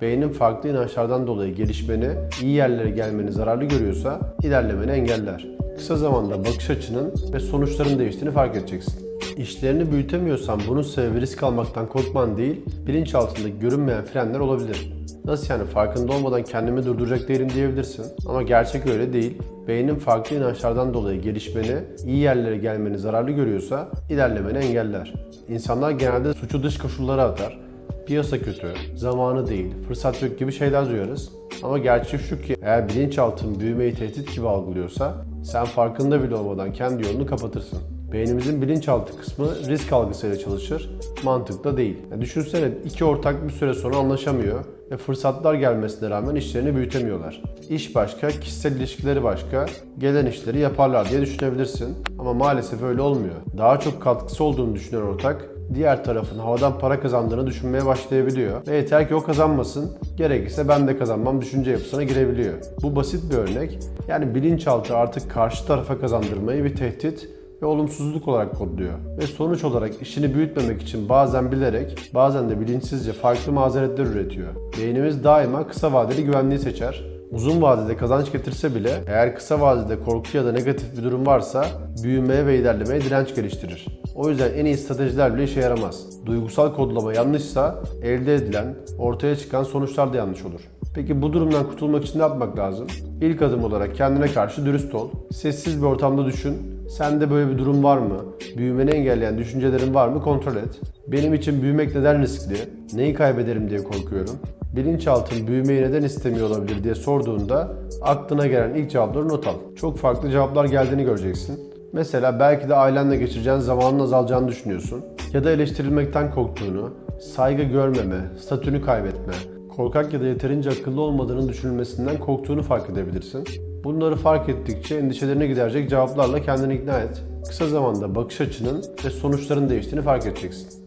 Beynin farklı inançlardan dolayı gelişmeni, iyi yerlere gelmeni zararlı görüyorsa ilerlemeni engeller. Kısa zamanda bakış açının ve sonuçların değiştiğini fark edeceksin. İşlerini büyütemiyorsan bunun sebebi risk almaktan korkman değil, bilinçaltındaki görünmeyen frenler olabilir. Nasıl yani farkında olmadan kendimi durduracak değilim diyebilirsin. Ama gerçek öyle değil. Beynin farklı inançlardan dolayı gelişmeni, iyi yerlere gelmeni zararlı görüyorsa ilerlemeni engeller. İnsanlar genelde suçu dış koşullara atar. Piyasa kötü, zamanı değil, fırsat yok gibi şeyler duyarız. Ama gerçek şu ki eğer bilinçaltın büyümeyi tehdit gibi algılıyorsa sen farkında bile olmadan kendi yolunu kapatırsın. Beynimizin bilinçaltı kısmı risk algısıyla çalışır, mantıkla değil. Ya düşünsene iki ortak bir süre sonra anlaşamıyor ve fırsatlar gelmesine rağmen işlerini büyütemiyorlar. İş başka, kişisel ilişkileri başka, gelen işleri yaparlar diye düşünebilirsin. Ama maalesef öyle olmuyor. Daha çok katkısı olduğunu düşünen ortak, diğer tarafın havadan para kazandığını düşünmeye başlayabiliyor. Ve yeter ki o kazanmasın, gerekirse ben de kazanmam düşünce yapısına girebiliyor. Bu basit bir örnek. Yani bilinçaltı artık karşı tarafa kazandırmayı bir tehdit ve olumsuzluk olarak kodluyor. Ve sonuç olarak işini büyütmemek için bazen bilerek, bazen de bilinçsizce farklı mazeretler üretiyor. Beynimiz daima kısa vadeli güvenliği seçer. Uzun vadede kazanç getirse bile eğer kısa vadede korku ya da negatif bir durum varsa büyümeye ve ilerlemeye direnç geliştirir. O yüzden en iyi stratejiler bile işe yaramaz. Duygusal kodlama yanlışsa elde edilen, ortaya çıkan sonuçlar da yanlış olur. Peki bu durumdan kurtulmak için ne yapmak lazım? İlk adım olarak kendine karşı dürüst ol. Sessiz bir ortamda düşün. Sende böyle bir durum var mı? Büyümeni engelleyen düşüncelerin var mı? Kontrol et. Benim için büyümek neden riskli? Neyi kaybederim diye korkuyorum. Bilinçaltın büyümeyi neden istemiyor olabilir diye sorduğunda aklına gelen ilk cevapları not al. Çok farklı cevaplar geldiğini göreceksin. Mesela belki de ailenle geçireceğin zamanın azalacağını düşünüyorsun. Ya da eleştirilmekten korktuğunu, saygı görmeme, statünü kaybetme, korkak ya da yeterince akıllı olmadığını düşünülmesinden korktuğunu fark edebilirsin. Bunları fark ettikçe endişelerine giderecek cevaplarla kendini ikna et. Kısa zamanda bakış açının ve sonuçların değiştiğini fark edeceksin.